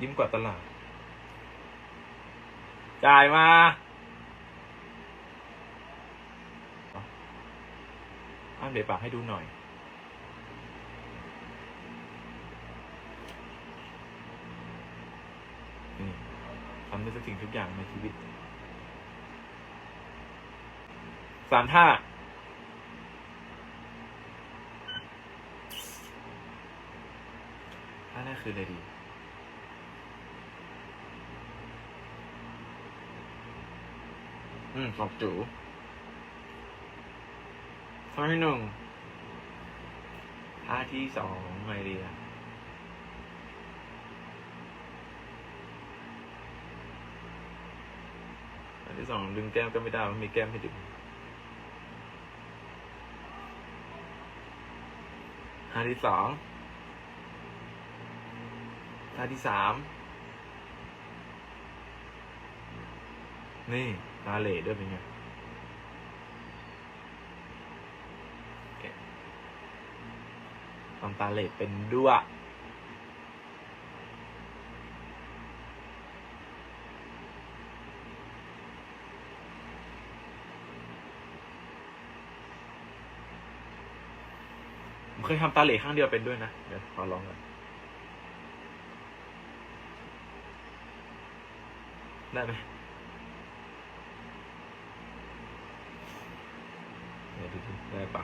ยิ้มกว่าตลาด จ่ายมา อ้ามเดี๋ยวปากให้ดูหน่อย นี่ทำได้ทุกสิ่งทุกอย่างในชีวิต สามท่าท่าแรกคืออะไรดี อืมตอบจูท่าที่หนึ่งท่าที่สองไงดีอะท่าที่สองดึงแก้มก็ไม่ได้มันมีแก้มให้ดึงท่าที่สองท่าที่สาม นี่ตาเหล่ด้วยเป็นไงทำตาเหล่เป็นด้วยผมเคยทำตาเหล่ข้างเดียวเป็นด้วยนะ เดี๋ยวขอลองกันได้ไหม ดูดิได้ปะ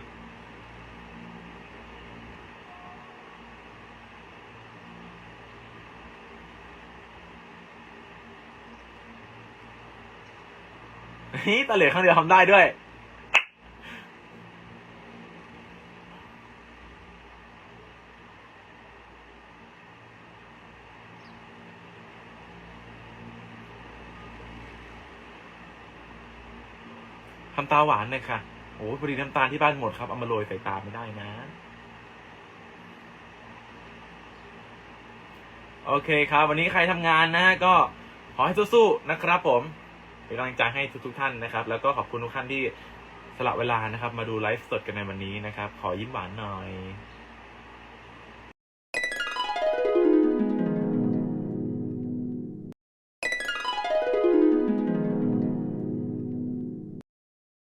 เฮ้ยตาเหลือข้างเดียวทำได้ด้วย ทำตาหวานเลยค่ะ อ้พอดีน้ำตาลที่บ้านหมดครับเอามาโรยใส่ตาไม่ได้นะ โอเคครับ วันนี้ใครทำงานนะก็ขอให้สู้ๆนะครับ ผมเป็นกำลังใจให้ทุกๆท่านนะครับ แล้วก็ขอบคุณทุกท่านที่สละเวลานะครับ มาดูไลฟ์สดกันในวันนี้นะครับ ขอยิ้มหวานหน่อย